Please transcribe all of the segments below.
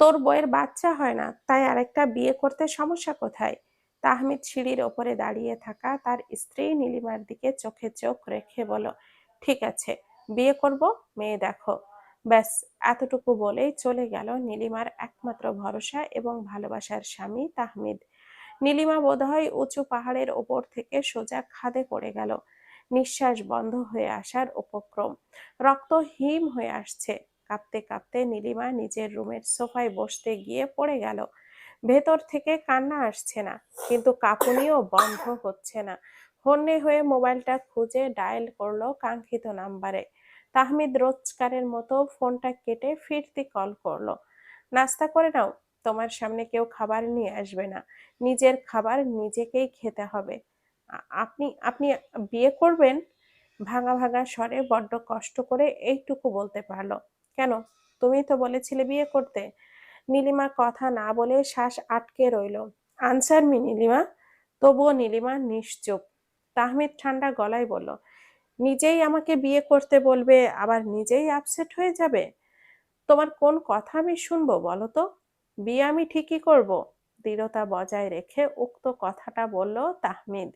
তোর বউয়ের বাচ্চা হয় না, তাই আরেকটা বিয়ে করতে সমস্যা কোথায়? তাহমিদ সিঁড়ির ওপরে দাঁড়িয়ে থাকা তার স্ত্রী নীলিমার দিকে চোখে চোখ রেখে বলো ঠিক আছে, বিয়ে করব, মেয়ে দেখো। ব্যাস, এতটুকু বলেই চলে গেল নীলিমার একমাত্র ভরসা এবং ভালোবাসার স্বামী তাহমিদ। নীলিমা বোধহয় উঁচু পাহাড়ের ওপর থেকে সোজা খাদে পড়ে গেল। নিঃশ্বাস বন্ধ হয়ে আসার উপক্রম। রক্ত হিম হয়ে আসছে। কাঁপতে কাঁপতে নীলিমা নিজের রুমের সোফায় বসতে গিয়ে পড়ে গেল। ভেতর থেকে কান্না আসছে না, কিন্তু কাঁপুনিও বন্ধ হচ্ছে না। হন্যে হয়ে মোবাইলটা খুঁজে ডায়াল করল কাঙ্ক্ষিত নাম্বারে। তাহমিদ রোজকারের মতো ফোনটা কেটে ফিরতি কল করল। নাস্তা করে নাও, তোমার সামনে কেউ খাবার নিয়ে আসবে না। নিজের খাবার নিজেকেই খেতে হবে। আপনি আপনি বিয়ে করবেন? ভাঙা ভাঙা স্বরে বড্ড কষ্ট করে এইটুকু বলতে পারল। কেন? তুমি তো বলেছিলে বিয়ে করতে। নীলিমা কথা না বলে শ্বাস আটকে রইল। Answer me Nilima? তবুও নীলিমা নিশ্চুপ। তাহমিদ ঠান্ডা গলায় বলল, নিজেই আমাকে বিয়ে করতে বলবে, আবার নিজেই আপসেট হয়ে যাবে? তোমার কোন কথা আমি শুনব বলো তো? বিয়ে আমি ঠিকই করব। দৃঢ়তা বজায় রেখে উক্ত কথাটা বলল তাহমিদ।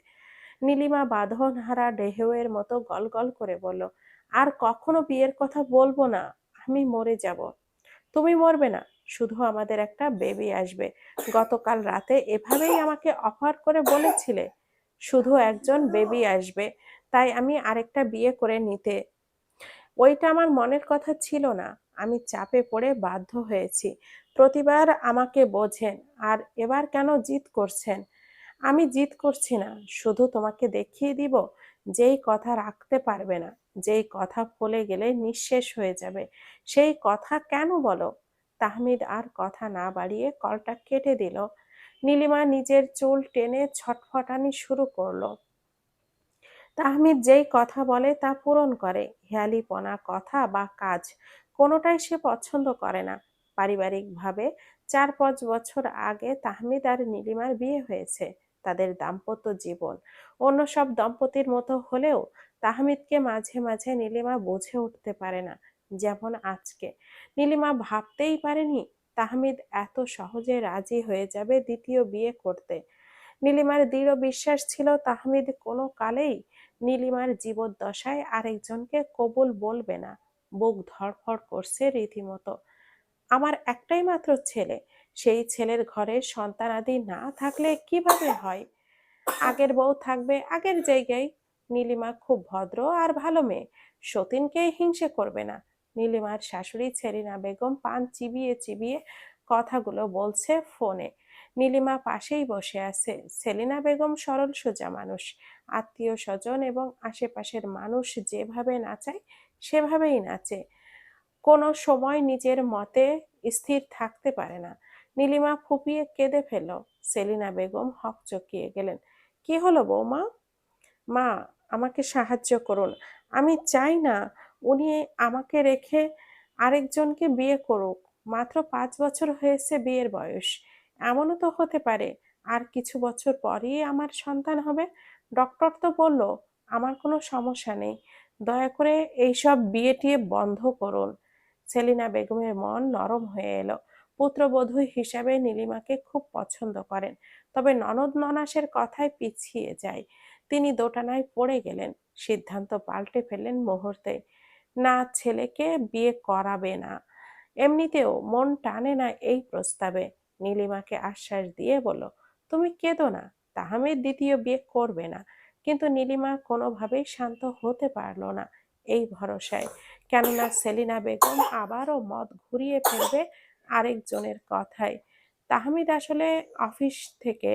নীলিমা বাঁধনহারা ঢেউয়ের মতো গলগল করে বলল, আর কখনো বিয়ের কথা বলব না। আমি মরে যাব। তুমি মরবে না, শুধু আমাদের একটা বেবি আসবে। গতকাল রাতে এভাবেই আমাকে অফার করে বলেছিলে, শুধু একজন বেবি আসবে, তাই আমি আরেকটা বিয়ে করে নিতে। ওইটা আমার মনের কথা ছিল না, আমি চাপে পড়ে বাধ্য হয়েছি। প্রতিবার আমাকে বোঝেন, আর এবার কেন জিদ করছেন? আমি জিদ করছি না, শুধু তোমাকে দেখিয়ে দিব যেই কথা রাখতে পারবে না, যেই কথা বলে গেলে নিঃশেষ হয়ে যাবে। সেই কথা কেন বলো? তাহমিদ আর কথা না বাড়িয়ে কলটা কেটে দিল। নীলিমা নিজের চুল টেনে ছটফটানি শুরু করল। তাহমিদ যেই কথা বলে তা পূরণ করে। হেয়ালিপনা কথা বা কাজ কোনোটাই সে পছন্দ করে না। পারিবারিকভাবে চার পাঁচ বছর আগে তাহমিদ আর নীলিমার বিয়ে হয়েছে। তাদের দাম্পত্য জীবন। অন্য সব দম্পতির মতো হলেও তাহমিদকে মাঝে মাঝে নীলিমা বুঝে উঠতে পারে না, যেমন আজকে। নীলিমা ভাবতেই পারেনি তাহমিদ এত সহজে রাজি হয়ে যাবে দ্বিতীয় বিয়ে করতে। নীলিমার দৃঢ় বিশ্বাস ছিল তাহমিদ কোনো কালেই নীলিমার জীবদ্দশায় আরেকজনকে কবুল বলবে না। বুক ধড়ফড় করছে রীতিমতো। আমার একটাই মাত্র ছেলে সেই ছেলের ঘরে সন্তানাদি না থাকলে কীভাবে হয়? আগের বউ থাকবে আগের জায়গায়। নীলিমা খুব ভদ্র আর ভালো মেয়ে। সতীনকে হিংসে করবে না। নীলিমার শাশুড়ি ছেরিনা বেগম পান চিবিয়ে চিবিয়ে কথাগুলো বলছে ফোনে। নীলিমা পাশেই বসে আছে। সেলিনা বেগম সরল সোজা মানুষ। আত্মীয় স্বজন এবং আশেপাশের মানুষ যেভাবে নাচায়, সেভাবেই নাচে। কোনো সময় নিজের মতে স্থির থাকতে পারে না। নীলিমা ফুপিয়ে কেঁদে ফেলল। সেলিনা বেগম হকচকিয়ে গেলেন। কি হলো বৌমা? মা, আমাকে সাহায্য করুন। আমি চাই না উনি আমাকে রেখে আরেকজনকে বিয়ে করুক। মাত্র পাঁচ বছর হয়েছে বিয়ের বয়স। এমনও তো হতে পারে। আর কিছু বছর পরই আমার সন্তান হবে। ডক্টর তো বলল, আমার কোনো সমস্যা নেই। দয়া করে এইসব বিয়ে টিয়ে বন্ধ করুন। সেলিনা বেগমের মন নরম হয়ে এলো। পুত্রবধূ হিসাবে নীলিমাকে খুব পছন্দ করেন। তবে ননদ ননাসের কথায় পিছিয়ে যায়। তিনি দোটানায় পড়ে গেলেন, সিদ্ধান্ত পাল্টে ফেললেন মুহূর্তে। না, ছেলেকে বিয়ে করাবে না। এমনিতেও মন টানে না এই প্রস্তাবে। নীলিমাকে আশ্বাস দিয়ে বলল, তুমি কেঁদো না তাহমিদ দ্বিতীয় বিয়ে করবে না। কিন্তু নীলিমা কোনোভাবেই শান্ত হতে পারল না এই ভরসায়। কেননা সেলিনা বেগম আবারও মত ঘুরিয়ে ফেলবে আরেকজনের কথায়। তাহমিদ আসলে অফিস থেকে,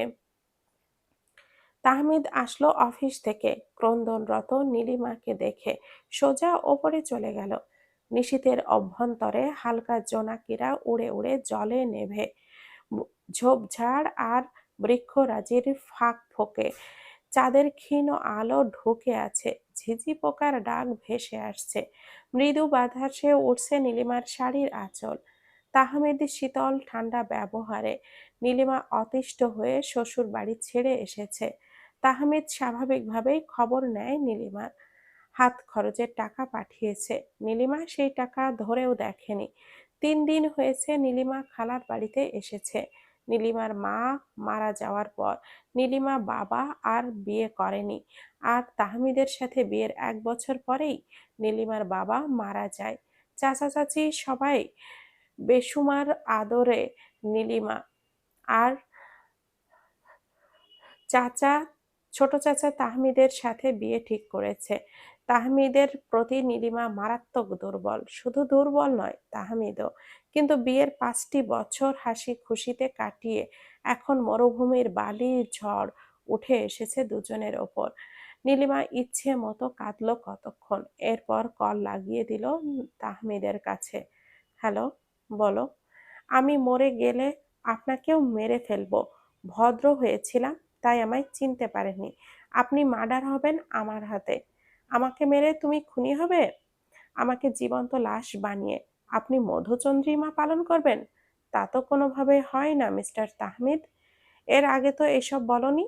তাহমিদ আসলো অফিস থেকে। ক্রন্দনরত নীলিমাকে দেখে সোজা ওপরে চলে গেল। নিশীতের অভ্যন্তরে হালকা জোনাকিরা উড়ে উড়ে জলে নেভে। ঝোপঝাড় আর বৃক্ষরাজির ফাঁক ফোকে। চাঁদের ক্ষীণ আলো ঢুকে আছে। ঝিঝি পোকার ডাক ভেসে আসছে। মৃদু বাতাসে উঠছে নীলিমার শাড়ির আঁচল। তাহমিদের শীতল ঠান্ডা ব্যবহারে নীলিমা অতিষ্ঠ হয়ে শ্বশুর বাড়ি ছেড়ে এসেছে। তাহমিদ স্বাভাবিকভাবেই খবর নেয় নীলিমার। হাত খরচের টাকা পাঠিয়েছে। নীলিমা সেই টাকা ধরেও দেখেনি। তিন দিন হয়েছে নীলিমা খালার বাড়িতে এসেছে। নীলিমার মা মারা যাওয়ার পর নীলিমা বাবা আর বিয়ে করেনি। আর তাহমিদের সাথে বিয়ের এক বছর পরেই নীলিমার বাবা মারা যায়। চাচা চাচি সবাই বেসুমার আদরে নীলিমা। আর চাচা, ছোট চাচা তাহমিদের সাথে বিয়ে ঠিক করেছে। তাহমিদের প্রতি নীলিমা মারাত্মক দুর্বল। শুধু দুর্বল নয়, তাহমিদও। কিন্তু বিয়ের পাঁচটি বছর হাসি খুশিতে কাটিয়ে এখন মরুভূমির বালির ঝড় উঠে এসেছে দুজনের ওপর। নীলিমা ইচ্ছে মতো কাঁদলো কতক্ষণ। এরপর কল লাগিয়ে দিল তাহমিদের কাছে। হ্যালো? বলো। আমি মরে গেলে আপনাকেও মেরে ফেলব। ভদ্র হয়েছিলাম, তাই আমায় চিনতে পারেননি। আপনি মার্ডার হবেন আমার হাতে। আমাকে মেরে তুমি খুনি হবে? আমাকে জীবন্ত লাশ বানিয়ে আপনি মধুচন্দ্রিমা পালন করবেন? তা তো কোনোভাবে হয় না, মিস্টার তাহমিদ। এর আগে তো এসব বলনি।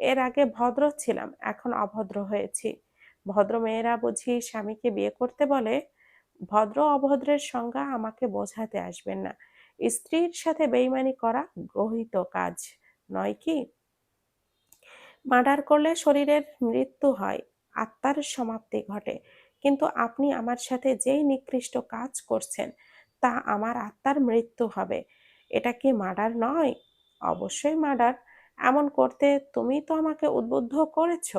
এর আগে ভদ্র ছিলাম, এখন অভদ্র হয়েছি। ভদ্র মেয়েরা বুঝি স্বামীকে বিয়ে করতে বলে? ভদ্র অভদ্রের সংজ্ঞা আমাকে বোঝাতে আসবেন না। স্ত্রীর সাথে বেইমানি করা গহিত কাজ নয় কি? মার্ডার করলে শরীরের মৃত্যু হয়, আত্মার সমাপ্তি ঘটে। কিন্তু আপনি আমার সাথে যেই নিকৃষ্ট কাজ করছেন, তা আমার আত্মার মৃত্যু হবে। এটা কি মার্ডার নয়? অবশ্যই মার্ডার। এমন করতে তুমি তো আমাকে উদ্বুদ্ধ করেছ।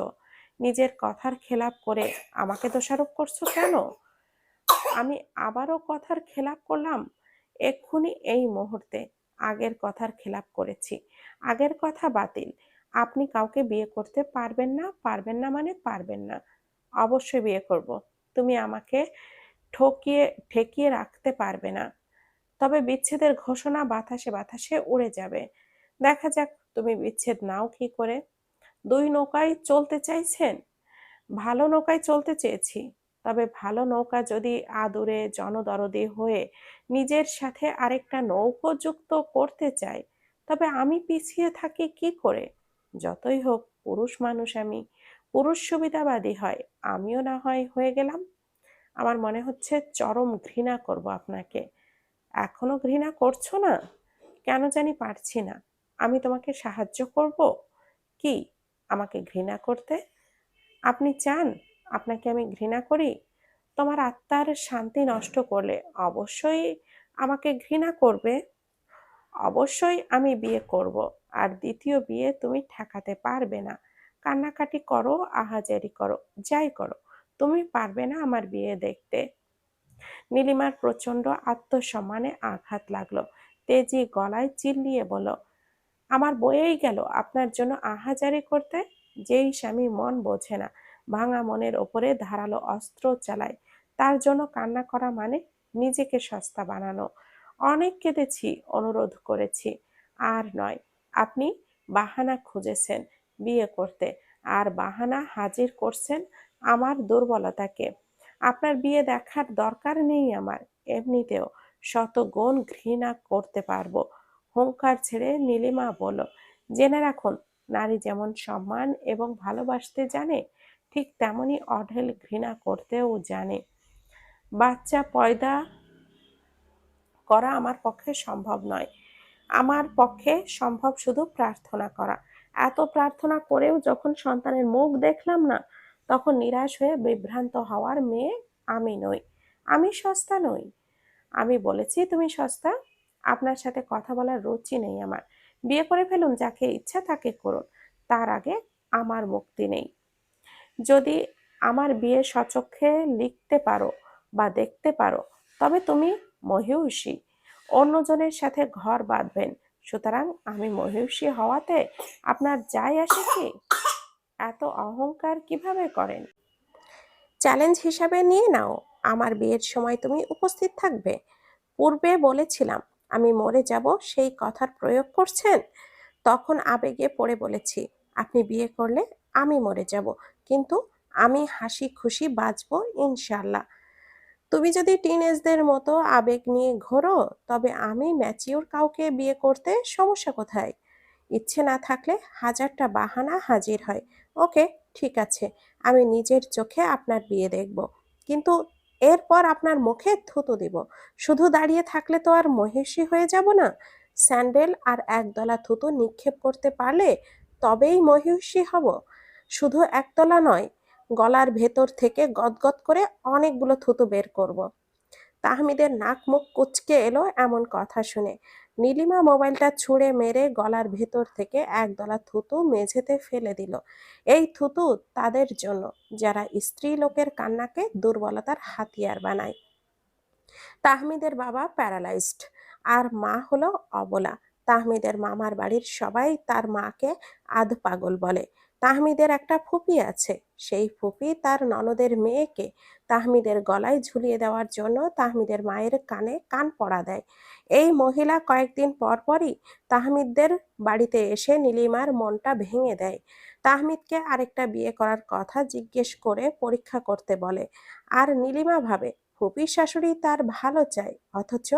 নিজের কথার খেলাপ করে আমাকে দোষারোপ করছ কেন? আমি আবারও কথার খেলাপ করলাম? এক্ষুনি এই মুহূর্তে আগের কথার খেলাপ করেছি। আগের কথা বাতিল। আপনি কাউকে বিয়ে করতে পারবেন না পারবেন না মানে পারবেন না। অবশ্যই বিয়ে করব। তুমি আমাকে ঠকিয়ে, ঠেকিয়ে রাখতে পারবে না। তবে বিচ্ছেদের ঘোষণা বাতাসে বাতাসে উড়ে যাবে। দেখা যাক তুমি বিচ্ছেদ নাও কি করে। দুই নৌকায় চলতে চাইছেন? ভালো নৌকায় চলতে চেয়েছি। তবে ভালো নৌকা যদি আদুরে জনদরদি হয়ে নিজের সাথে আরেকটা নৌকো যুক্ত করতে চায়, তবে আমি পিছিয়ে থাকি কি করে? যতই হোক, পুরুষ মানুষ আমি, পুরুষ সুবিধাবাদী হয়, আমিও না হয় হয়ে গেলাম। আমার মনে হচ্ছে চরম ঘৃণা করব আপনাকে। এখনও ঘৃণা করছ না? কেন জানি পারছি না। আমি তোমাকে সাহায্য করব? কি? আমাকে ঘৃণা করতে? আপনি চান? আপনাকে আমি ঘৃণা করি? তোমার আত্মার শান্তি নষ্ট করলে অবশ্যই আমাকে ঘৃণা করবে। অবশ্যই আমি বিয়ে করব, আর দ্বিতীয় বিয়ে তুমি ঠেকাতে পারবে না। কান্নাকাটি করো, আহাজারি করো, যাই করো, তুমি পারবে না আমার বিয়ে দেখতে। নীলিমার প্রচণ্ড আত্মসম্মানে আঘাত লাগল। তেজি গলায় চিল্লিয়ে বলো আমার বয়েই গেল আপনার জন্য আহাজারি করতে? যেই স্বামী মন বোঝে না। ভাঙা মনের ওপরে ধারালো অস্ত্র চালায়। তার জন্য কান্না করা মানে নিজেকে সস্তা বানানো। অনেক কেঁদেছি, অনুরোধ করেছি। আর নয়, আপনি বাহানা খুঁজেছেন বিয়ে করতে। আর বাহানা হাজির করছেন আমার দুর্বলতাকে। আপনার বিয়ে দেখার দরকার নেই আমার। এমনিতেও শত গুণ ঘৃণা করতে পারব। হুঙ্কার ছেড়ে নীলিমা বলো জেনে রাখুন, নারী যেমন সম্মান এবং ভালোবাসতে জানে ঠিক তেমনি অঢেল ঘৃণা করতেও জানে। বাচ্চা পয়দা করা আমার পক্ষে সম্ভব নয়। আমার পক্ষে সম্ভব শুধু প্রার্থনা করা। এত প্রার্থনা করেও যখন সন্তানের মুখ দেখলাম না, তখন নিরাশ হয়ে বিভ্রান্ত হওয়ার মেয়ে আমি নই। আমি সস্তা নই। আমি বলেছি, তুমি সস্তা। আপনার সাথে কথা বলার রুচি নেই আমার। বিয়ে করে ফেলুন, যাকে ইচ্ছা তাকে করুন। তার আগে আমার মুক্তি নেই। যদি আমার বিয়ে সচক্ষে লিখতে পারো বা দেখতে পারো, তবে তুমি মহিষী। অন্যজনের সাথে ঘর বাঁধবেন। সুতরাং আমি মহিষী হওয়াতে আপনার যাই আসে কি? এত অহংকার কীভাবে করেন? চ্যালেঞ্জ হিসাবে নিয়ে নাও। আমার বিয়ের সময় তুমি উপস্থিত থাকবে। পূর্বে বলেছিলাম, আমি মরে যাব, সেই কথার প্রয়োগ করছেন? তখন আবেগে পড়ে বলেছি, আপনি বিয়ে করলে আমি মরে যাব। কিন্তু আমি হাসি খুশি বাঁচব ইনশাল্লাহ। তুমি যদি টিনেজদের মতো আবেগ নিয়ে ঘোরো, তবে আমি ম্যাচিওর কাউকে বিয়ে করতে সমস্যা কোথায়? ইচ্ছে না থাকলে হাজারটা বাহানা হাজির হয়। ওকে, ঠিক আছে, আমি নিজের চোখে আপনার বিয়ে দেখব। কিন্তু এরপর আপনার মুখে থুতু দিব। শুধু দাঁড়িয়ে থাকলে তো আর মহিষী হয়ে যাব না। স্যান্ডেল আর একদলা থুতু নিক্ষেপ করতে পারলে তবেই মহিষী হব। শুধু একতলা নয়, গলার ভেতর থেকে গদগদ করে অনেকগুলো থুতু বের করব। তাহমিদের নাক মুখ কুচকে এলো এমন কথা শুনে। নীলিমা মোবাইলটা ছুঁড়ে মেরে গলার ভেতর থেকে একদলা থুতু মেঝেতে ফেলে দিল। এই থুতু তাদের জন্য, যারা স্ত্রী লোকের কান্নাকে দুর্বলতার হাতিয়ার বানায়। তাহমিদের বাবা প্যারালাইজড, আর মা হলো অবলা। তাহমিদের মামার বাড়ির সবাই তার মাকে আধ পাগল বলে। তাহমিদের একটা ফুপি আছে। সেই ফুপি তার ননদের মেয়েকে তাহমিদের গলায় ঝুলিয়ে দেওয়ার জন্য তাহমিদের মায়ের কানে কান পড়া দেয়। এই মহিলা কয়েকদিন পর পরই তাহমিদদের বাড়িতে এসে নীলিমার মনটা ভেঙে দেয়। তাহমিদকে আরেকটা বিয়ে করার কথা জিজ্ঞেস করে পরীক্ষা করতে বলে। আর নীলিমা ভাবে, ফুপি শাশুড়ি তার ভালো চায়, অথচ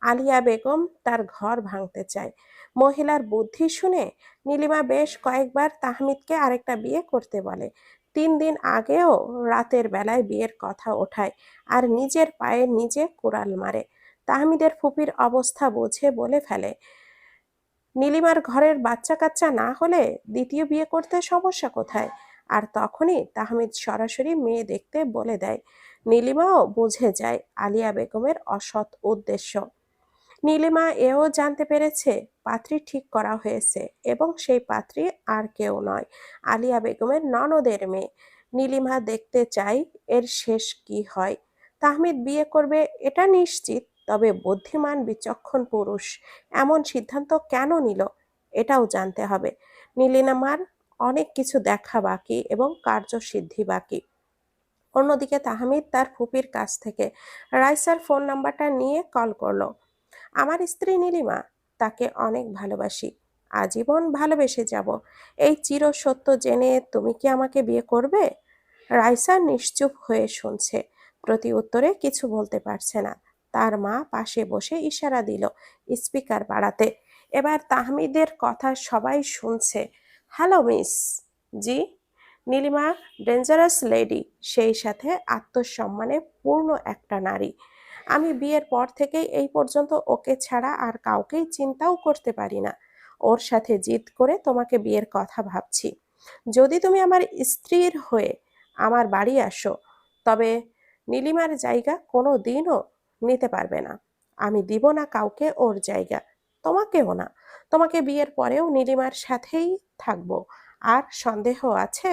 আলিয়া বেগম তার ঘর ভাঙতে চায়। মহিলার বুদ্ধি শুনে নীলিমা বেশ কয়েকবার তাহমিদকে আরেকটা বিয়ে করতে বলে। তিন দিন আগেও রাতের বেলায় বিয়ের কথা ওঠায় আর নিজের পায়ে নিজে কোড়াল মারে। তাহমিদের ফুপির অবস্থা বুঝে বলে ফেলে। নীলিমার ঘরের বাচ্চা কাচ্চা না হলে দ্বিতীয় বিয়ে করতে সমস্যা কোথায়? আর তখনই তাহমিদ সরাসরি মেয়ে দেখতে বলে দেয়। নীলিমাও বুঝে যায় আলিয়া বেগমের অসৎ উদ্দেশ্য। নীলিমা এও জানতে পেরেছে, পাত্রী ঠিক করা হয়েছে এবং সেই পাত্রী আর কেউ নয়। আলিয়া বেগমের ননদের মেয়ে। নীলিমা দেখতে চাই এর শেষ কি হয়। তাহমিদ বিয়ে করবে, এটা নিশ্চিত, তবে বুদ্ধিমান, বিচক্ষণ পুরুষ, এমন সিদ্ধান্ত কেন নিল, এটাও জানতে হবে। নীলিমার অনেক কিছু দেখা বাকি এবং কার্যসিদ্ধি বাকি। অন্যদিকে তাহমিদ তার ফুপির কাছ থেকে রাইসার ফোন নাম্বারটা নিয়ে কল করল। আমার স্ত্রী নীলিমা, তাকে অনেক ভালোবাসি। আজীবন ভালোবেসে যাব। এই চির সত্য জেনে তুমি কি আমাকে বিয়ে করবে? রাইসা নিশ্চুপ হয়ে শুনছে। প্রতি উত্তরে কিছু বলতে পারছে না। তার মা পাশে বসে ইশারা দিল স্পিকার বাড়াতে। এবার তাহমিদের কথা সবাই শুনছে। Hello, miss. জি? নীলিমা, ডেঞ্জারাস লেডি, সেই সাথে আত্মসম্মানে পূর্ণ একটা নারী। আমি বিয়ের পর থেকেই এই পর্যন্ত ওকে ছাড়া আর কাউকেই চিন্তাও করতে পারি না। ওর সাথে জিদ করে তোমাকে বিয়ের কথা ভাবছি। যদি তুমি আমার স্ত্রীর হয়ে আমার বাড়ি আসো, তবে নীলিমার জায়গা কোনো দিনও নিতে পারবে না। আমি দিব না কাউকে ওর জায়গা, তোমাকেও না। তোমাকে বিয়ের পরেও নীলিমার সাথেই থাকব। আর সন্দেহ আছে,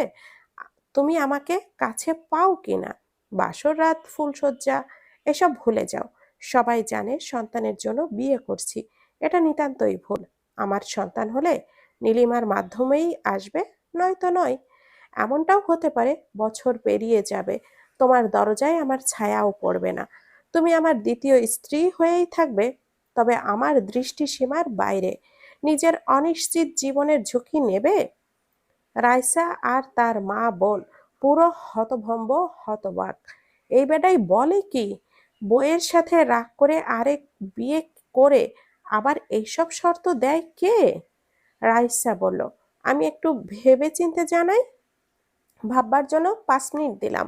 তুমি আমাকে কাছে পাও কিনা? বাসর রাত ফুলসজ্জা এসব ভুলে যাও। সবাই জানে সন্তানের জন্য বিয়ে করছি। এটা নিতান্তই ভুল। আমার সন্তান হলে নীলিমার মাধ্যমেই আসবে, নয়তো নয়। এমনটাও হতে পারে, বছর পেরিয়ে যাবে। তোমার দরজায় আমার ছায়াও পড়বে না। তুমি আমার দ্বিতীয় স্ত্রী হয়েই থাকবে, তবে আমার দৃষ্টিসীমার বাইরে। নিজের অনিশ্চিত জীবনের ঝুঁকি নেবে? রাইসা আর তার মা বোন পুরো হতভম্ব হতবাক। এই বেটাই বলে কি? বইয়ের সাথে রাগ করে আরেক বিয়ে করে আবার এইসব শর্ত দেয় কে? রাইসা বলল, আমি একটু ভেবে চিনতে জানাই। ভাববার জন্য পাঁচ মিনিট দিলাম।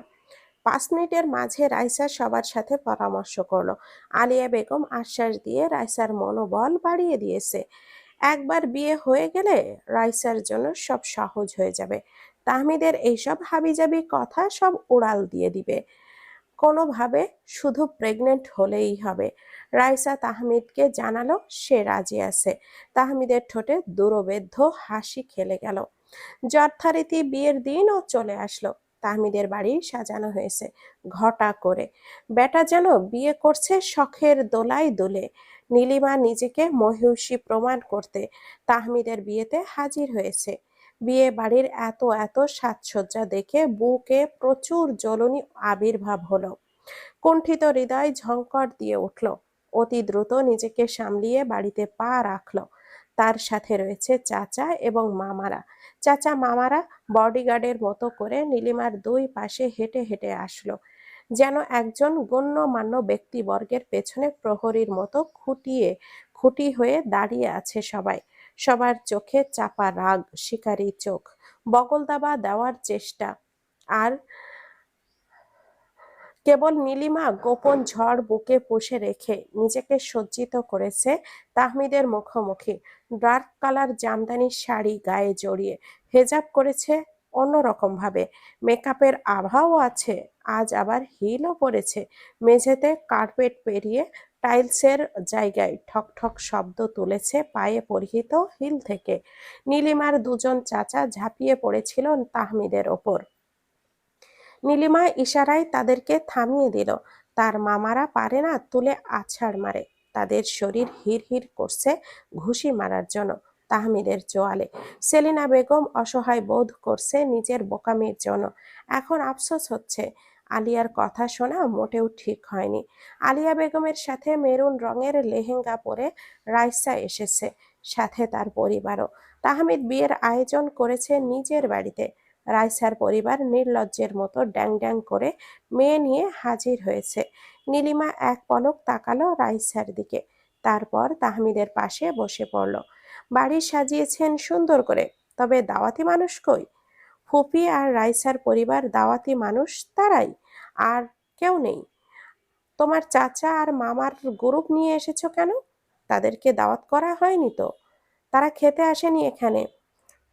পাঁচ মিনিটের মাঝে রাইসা সবার সাথে পরামর্শ করল। আলিয়া বেগম আশ্বাস দিয়ে রাইসার মনোবল বাড়িয়ে দিয়েছে। একবার বিয়ে হয়ে গেলে রাইসার জন্য সব সহজ হয়ে যাবে। তাহমিদের এইসব হাবিজাবি কথা সব উড়াল দিয়ে দিবে। কোনোভাবে শুধু প্রেগনেন্ট হলেই হবে। রাইসা তাহমিদকে জানালো সে রাজি আছে। তাহমিদের ঠোঁটে দুরবেদ্ধ হাসি খেলে গেল। যথারীতি বিয়ের দিনও চলে আসলো। তাহমিদের বাড়ি সাজানো হয়েছে ঘটা করে। বেটা যেন বিয়ে করছে শখের দোলায় দোলে। নীলিমা নিজেকে মহিষী প্রমাণ করতে তাহমিদের বিয়েতে হাজির হয়েছে। বিয়ে বাড়ির এত এত সাজসজ্জা দেখে বুকে প্রচুর জ্বলনি আবির্ভাব হলো। কুণ্ঠিত হৃদয় ঝঙ্কর দিয়ে উঠল। অতি দ্রুত নিজেকে সামলিয়ে বাড়িতে পা রাখল। তার সাথে রয়েছে চাচা এবং মামারা। চাচা মামারা বডিগার্ডের মতো করে নীলিমার দুই পাশে হেঁটে হেঁটে আসলো। যেন একজন গণ্যমান্য ব্যক্তিবর্গের পেছনে প্রহরীর মতো খুঁটিয়ে খুঁটি হয়ে দাঁড়িয়ে আছে সবাই। সবার চোখে চাপা রাগ, শিকারী চোখ। বগল দাবা দেওয়ার চেষ্টা। আর কেবল নীলিমা গোপন ঝড় বুকে পুষে রেখে নিজেকে সজ্জিত করেছে তাহমিদের মুখোমুখি। ডার্ক কালার জামদানি শাড়ি গায়ে জড়িয়ে হেজাব করেছে অন্যরকম ভাবে মেকআপের আভাও আছে, আজ আবার হিলও পরেছে মেঝেতে কার্পেট পেরিয়ে টাইলসের জায়গায় ঠক ঠক শব্দ তুলেছে পায়ে পরিহিত হিল থেকে। নীলিমার দুজন চাচা ঝাঁপিয়ে পড়েছিল তাহমিদের ওপর। নীলিমা ইশারায় তাদেরকে থামিয়ে দিল। তার মামারা পারে না তুলে আছাড় মারে। তাদের শরীর হির হির করছে ঘুষি মারার জন্য তাহমিদের জোয়ালে। সেলিনা বেগম অসহায় বোধ করছে নিজের বোকামির জন্য। এখন আফসোস হচ্ছে আলিয়ার কথা শোনা মোটেও ঠিক হয়নি। আলিয়া বেগমের সাথে মেরুন রঙের লেহেঙ্গা পরে রাইসা এসেছে, সাথে তার পরিবারও। তাহমিদ বিয়ের আয়োজন করেছে নিজের বাড়িতে। রাইসার পরিবার নির্লজ্জের মতো ড্যাং ড্যাং করে মেয়ে নিয়ে হাজির হয়েছে। নীলিমা এক পলক তাকালো রাইসার দিকে। তারপর তাহমিদের পাশে বসে পড়ল। বাড়ি সাজিয়েছেন সুন্দর করে, তবে দাওয়াতি মানুষ কই? ফুপি আর রাইসার পরিবার দাওয়াতি মানুষ তারাই, আর কেউ নেই। তোমার চাচা আর মামার গ্রুপ নিয়ে এসেছ কেন? তাদেরকে দাওয়াত করা হয়নি তো? তারা খেতে আসেনি এখানে।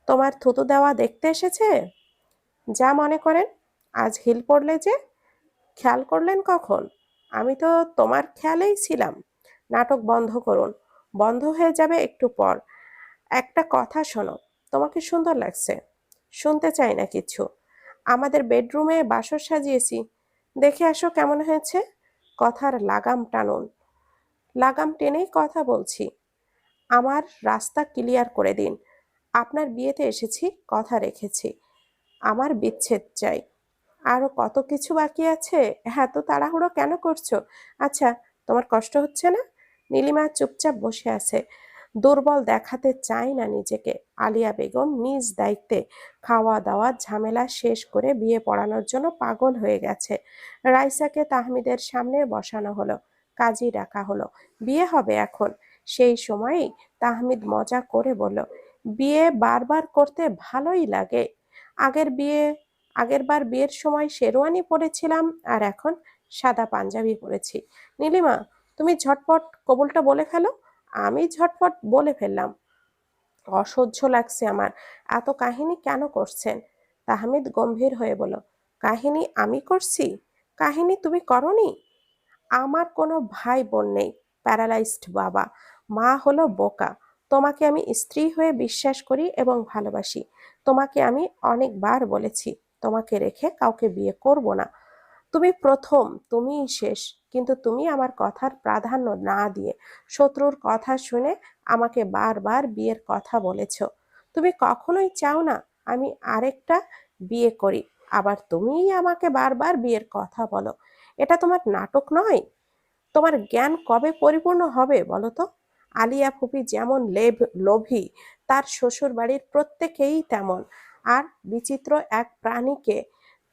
তোমার থুতু দেওয়া দেখতে এসেছে? যা মনে করেন, আজ হিল পড়লে যে, খেয়াল করলেন কখন? আমি তো তোমার খেয়ালেই ছিলাম। নাটক বন্ধ করুন। বন্ধ হয়ে যাবে একটু পর। একটা কথা শোনো, তোমাকে সুন্দর লাগছে। শুনতে চাই না কিছু। আমাদের বেডরুমে বাসর সাজিয়েছি। দেখে আসো কেমন হয়েছে? কথার লাগাম টানুন। লাগাম টেনেই কথা বলছি। আমার রাস্তা ক্লিয়ার করে দিন। আপনার বিয়েতে এসেছি, কথা রেখেছি। আমার বিচ্ছেদ চাই। আরও কত কিছু বাকি আছে? হ্যাঁ তো তাড়াহুড়ো কেন করছ? আচ্ছা তোমার কষ্ট হচ্ছে না? নীলিমা চুপচাপ বসে আছে। দুর্বল দেখাতে চায় না নিজেকে। আলিয়া বেগম নিজ দায়িত্বে খাওয়া দাওয়া ঝামেলা শেষ করে বিয়ে পড়ানোর জন্য পাগল হয়ে গেছে। রাইসাকে তাহমিদের সামনে বসানো হলো, কাজী ডাকা হলো। বিয়ে হবে এখন। সেই সময়ই তাহমিদ মজা করে বলল, বিয়ে বারবার করতে ভালোই লাগে। আগের বিয়ে আগের বার বিয়ের সময় শেরওয়ানি পরেছিলাম আর এখন সাদা পাঞ্জাবি পরেছি। নীলিমা, তুমি ঝটপট কবুলটা বলে ফেলো। আমি ঝটপট বলে ফেললাম। অসহ্য লাগছে আমার। এত কাহিনী কেন করছেন? তাহমিদ গম্ভীর হয়ে বলল, কাহিনী আমি করছি? কাহিনী তুমি করনি? আমার কোনো ভাই বোন নেই, প্যারালাইজড বাবা। মা হলো বোকা। তোমাকে আমি স্ত্রী হয়ে বিশ্বাস করি এবং ভালোবাসি। তোমাকে আমি অনেকবার বলেছি, তোমাকে রেখে কাউকে বিয়ে করব না। তুমি প্রথম, তুমিই শেষ, কিন্তু তুমি আমার কথার প্রাধান্য না দিয়ে শত্রুর কথা শুনে আমাকে বারবার বিয়ের কথা বলেছ। তুমি কখনোই চাও না আমি আরেকটা বিয়ে করি, আবার তুমিই আমাকে বারবার বিয়ের কথা বলো। এটা তোমার নাটক নয়? তোমার জ্ঞান কবে পরিপূর্ণ হবে বলো তো? আলিয়া ফুপি যেমন লেভ, লোভী, তার শ্বশুর বাড়ির প্রত্যেকেই তেমন। আর বিচিত্র এক প্রাণীকে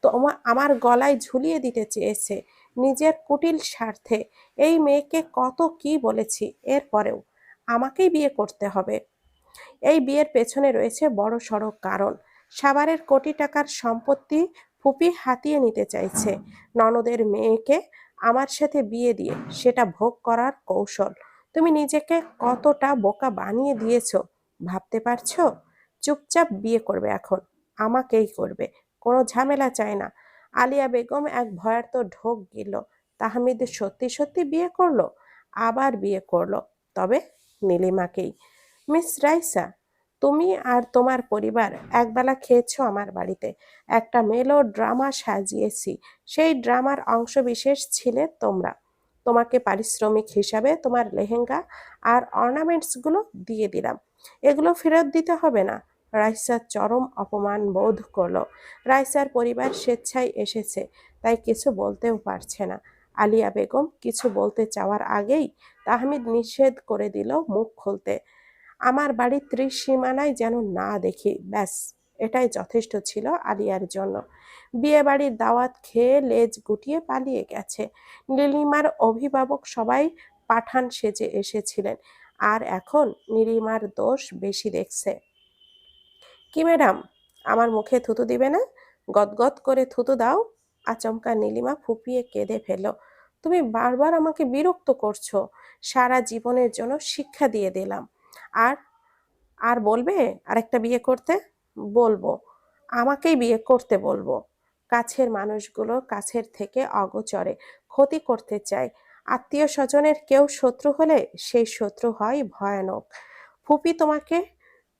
তোমা আমার গলায় ঝুলিয়ে দিতে চেয়েছে নিজের কুটিল স্বার্থে। এই মেয়েকে কত কি বলেছি এরপরেও আমাকেই বিয়ে করতে হবে। এই বিয়ের পেছনে রয়েছে বড় সড়ো কারণ। সাভারের কোটি টাকার সম্পত্তি ফুপি হাতিয়ে নিতে চাইছে। ননদের মেয়েকে আমার সাথে বিয়ে দিয়ে সেটা ভোগ করার কৌশল। তুমি নিজেকে কতটা বোকা বানিয়ে দিয়েছ, ভাবতে পারছ? চুপচাপ বিয়ে করবে এখন, আমাকেই করবে। ঝামেলা চায় না। আলিয়া বেগম এক ভয়ার্ত ঢোক গেল তাহমিদ সত্যি সত্যি বিয়ে করল? আবার বিয়ে করল? তবে নীলিমাকেই। মিস রাইসা, তুমি আর তোমার পরিবার একবেলা খেয়েছো আমার বাড়িতে। একটা মেলো ড্রামা সাজিয়েছি। সেই ড্রামার অংশ বিশেষ ছিলে তোমরা। তোমাকে পারিশ্রমিক হিসাবে তোমার লেহেঙ্গা আর অর্নামেন্টসগুলো দিয়ে দিলাম। এগুলো ফেরত দিতে হবে না। রাইসা চরম অপমান বোধ করল। রাইসার পরিবার স্বেচ্ছায় এসেছে, তাই কিছু বলতেও পারছে না। আলিয়া বেগম কিছু বলতে চাওয়ার আগেই তাহমিদ নিষেধ করে দিল মুখ খুলতে। আমার বাড়ির ত্রিসীমানায় যেন না দেখি, ব্যাস, এটাই যথেষ্ট ছিল আলিয়ার জন্য। বিয়ে বাড়ির দাওয়াত খেয়ে লেজ গুটিয়ে পালিয়ে গেছে। নীলিমার অভিভাবক সবাই পাঠান সেজে এসেছিলেন, আর এখন নীলিমার দোষ বেশি দেখছে। কি ম্যাডাম? আমার মুখে থুতু দিবে না? গদগদ করে থুতু দাও। আচমকা নীলিমা ফুপিয়ে কেঁদে ফেলল। তুমি বারবার আমাকে বিরক্ত করছ। সারা জীবনের জন্য শিক্ষা দিয়ে দিলাম। আর আর বলবে আরেকটা বিয়ে করতে? বলব। আমাকেই বিয়ে করতে বলব। কাছের মানুষগুলো কাছের থেকে অগোচরে ক্ষতি করতে চায়। আত্মীয় স্বজনের কেউ শত্রু হলে সেই শত্রু হয় ভয়ানক। ফুপি তোমাকে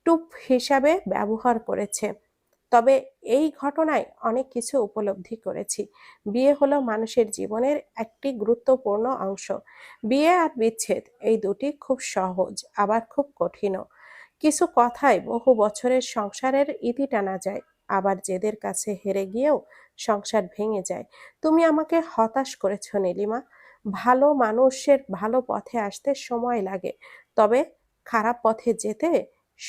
টুপ হিসাবে ব্যবহার করেছে। তবে এই ঘটনায় অনেক কিছু উপলব্ধি করেছি। বিয়ে হলো মানুষের জীবনের একটি গুরুত্বপূর্ণ অংশ। বিয়ে আর বিচ্ছেদ এই দুটি খুব সহজ, আবার খুব কঠিনও। কিছু কথায় বহু বছরের সংসারের ইতি টানা যায়, আবার জেদের কাছে হেরে গিয়েও সংসার ভেঙে যায়। তুমি আমাকে হতাশ করেছ নীলিমা। ভালো মানুষের ভালো পথে আসতে সময় লাগে, তবে খারাপ পথে যেতে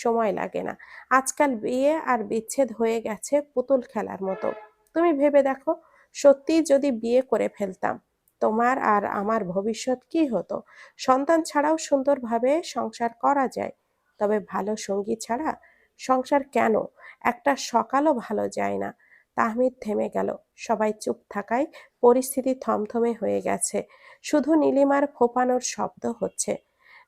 সময় লাগে না। আজকাল বিয়ে আর বিচ্ছেদ হয়ে গেছে পুতুল খেলার মতো। তুমি ভেবে দেখো সত্যি যদি বিয়ে করে ফেলতাম, তোমার আর আমার ভবিষ্যৎ কি হতো? সন্তান ছাড়াও সুন্দরভাবে সংসার করা যায়, তবে ভালো সঙ্গী ছাড়া সংসার কেন? একটা সকালও ভালো যায় না। তাহমিদ থেমে গেল। সবাই চুপ থাকায় পরিস্থিতি থমথমে হয়ে গেছে। শুধু নীলিমার ফোপানোর শব্দ হচ্ছে।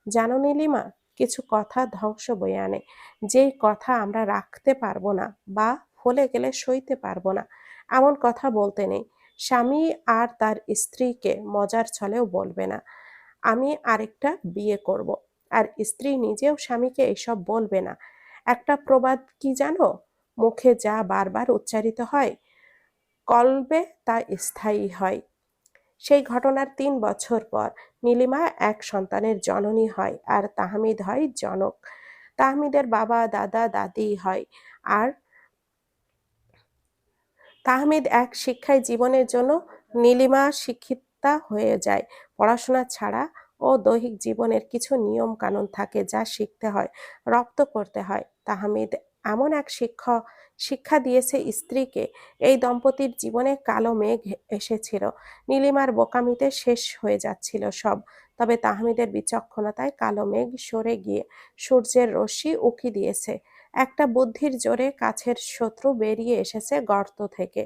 জানো নীলিমা কিছু কথা ধ্বংস বয়ে আনে। যেই কথা আমরা রাখতে পারব না বা ফলে গেলে সইতে পারব না, এমন কথা বলতে নেই। স্বামী আর তার স্ত্রীকে মজার ছলেও বলবে না। আমি আরেকটা বিয়ে করব। আর স্ত্রী নিজেও স্বামীকে এসব বলবে না। একটা প্রবাদ কি জানো? মুখে যা বারবার উচ্চারিত হয়, কলবে তা স্থায়ী হয়। সেই ঘটনার তিন বছর পর নীলিমা এক সন্তানের জননী হয় আর তাহমিদ হয় জনক। তাহমিদের বাবা, দাদা, দাদি হয় আর তাহমিদ এক শিক্ষায় জীবনের জন্য নীলিমা শিক্ষিতা হয়ে যায়। পড়াশোনা ছাড়া ও দৈহিক জীবনের কিছু নিয়ম কানুন থাকে যা শিখতে হয়, রপ্ত করতে হয়। তাহমিদ এমন এক শিক্ষক শিক্ষা দিয়েছে স্ত্রীকে। এই দম্পতির জীবনে কালো মেঘ এসেছিল। নীলিমার বোকামিতে শেষ হয়ে যাচ্ছিল সব। তবে তাহমিদের বিচক্ষণতায় কালো মেঘ সরে গিয়ে সূর্যের রশ্মি উকি দিয়েছে। একটা বুদ্ধির জোরে কাছের শত্রু বেরিয়ে এসেছে গর্ত থেকে।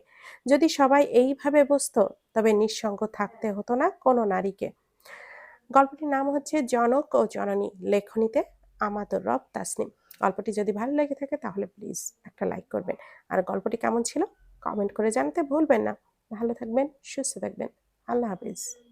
যদি সবাই এইভাবে বুঝতো, তবে নিঃসঙ্গ থাকতে হতো না কোনো নারীকে। গল্পটির নাম হচ্ছে জনক ও জননী। লেখনীতে আমাদুর রব তাসনিম। গল্পটি যদি ভালো লেগে থাকে তাহলে প্লিজ একটা লাইক করবেন। আর গল্পটি কেমন ছিল? কমেন্ট করে জানতে ভুলবেন না। ভালো থাকবেন, সুস্থ থাকবেন। আল্লাহ হাফিজ।